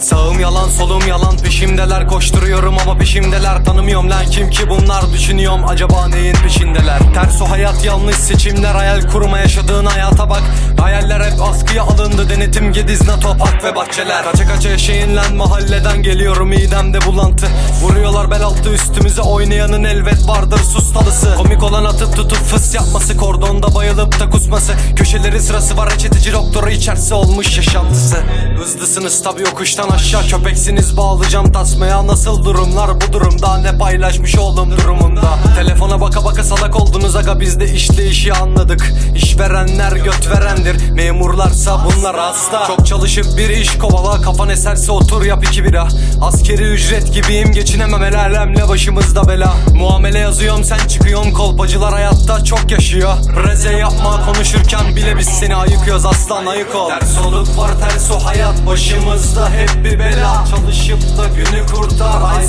Sağım yalan solum yalan peşimdeler. Koşturuyorum ama peşimdeler. Tanımıyorum lan kim ki bunlar Düşünüyorum. Acaba neyin peşindeler? Ters o hayat yanlış seçimler. Hayal kurma yaşadığın hayata bak. Hayaller hep askıya alındı. Denetim gediz NATO park ve bahçeler. Kaça kaça yaşayın lan mahalleden Geliyorum. Midemde bulantı. Vuruyorlar bel altı üstümüze Oynayanın elbet vardır sus talısı Komik olan atıp tutup fıs yapması. Kordonda bayılıp da kusması Köşeleri sırası var reçeteci doktoru içerisi olmuş yaşantısı. Hızlısınız tabi yokuştan aşağı Köpeksiniz bağlayacağım tasmaya. Nasıl durumlar bu durumda? Ne paylaşmış oldum baka baka salak oldunuz. Aga Biz de işte işi anladık. İşverenler göt verendir. Memurlarsa bunlar hasta. Çok çalışıp bir iş kovala. Kafan eserse otur yap iki bira. Askeri ücret gibiyim. Geçinemem. El alemle başımızda bela. Muamele yazıyorum sen çıkıyorsun. Kolpacılar hayatta çok yaşıyor. Reze yapma konuşurken bile biz seni ayıkıyoruz. Aslan ayık ol. Ters oluk var ters o. Hayat başımızda. Hep bir bela. Çalışıp da günü kurtar. Ay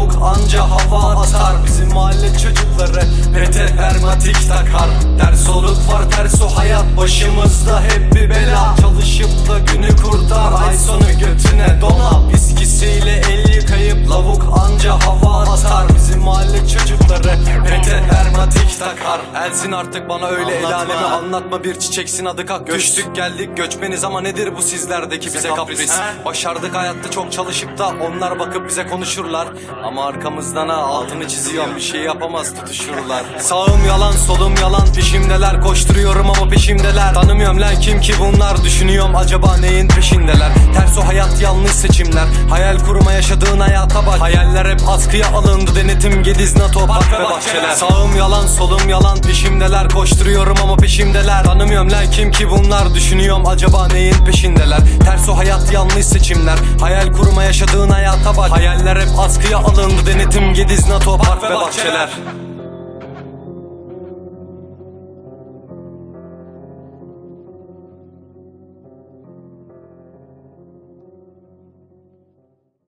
lavuk anca hava atar. Bizim mahalle çocukları pete permatik takar. Ters oluk var ters o hayat başımızda. Hep bir bela Çalışıp da günü kurtar. Ay permatik takar. Elsin artık bana öyle el alemi. Anlatma bir çiçeksin adı kaktüs Göçtük geldik göçmeniz ama nedir bu sizlerdeki bize kapris. Başardık hayatta çok çalışıp da onlar bakıp bize konuşurlar. Ama arkamızdan ha altını çiziyorum. Bir şey yapamaz tutuşurlar. Sağım yalan solum yalan. Peşimdeler koşturuyorum ama peşimdeler. Tanımıyorum lan kim ki bunlar? Düşünüyorum acaba neyin peşindeler? Ters o hayat yanlış seçimler. Hayal kurma yaşadığın hayata bak. Hep askıya alındı denetim gediz NATO park ve bahçeler. Sağım yalan solum yalan peşimdeler. Koşturuyorum ama peşimdeler. Tanımıyorum lan kim ki bunlar Düşünüyorum acaba neyin peşindeler? Ters o hayat yanlış seçimler. Hayal kurma yaşadığın hayata bak. Hayaller hep askıya alındı denetim gediz NATO park ve bahçeler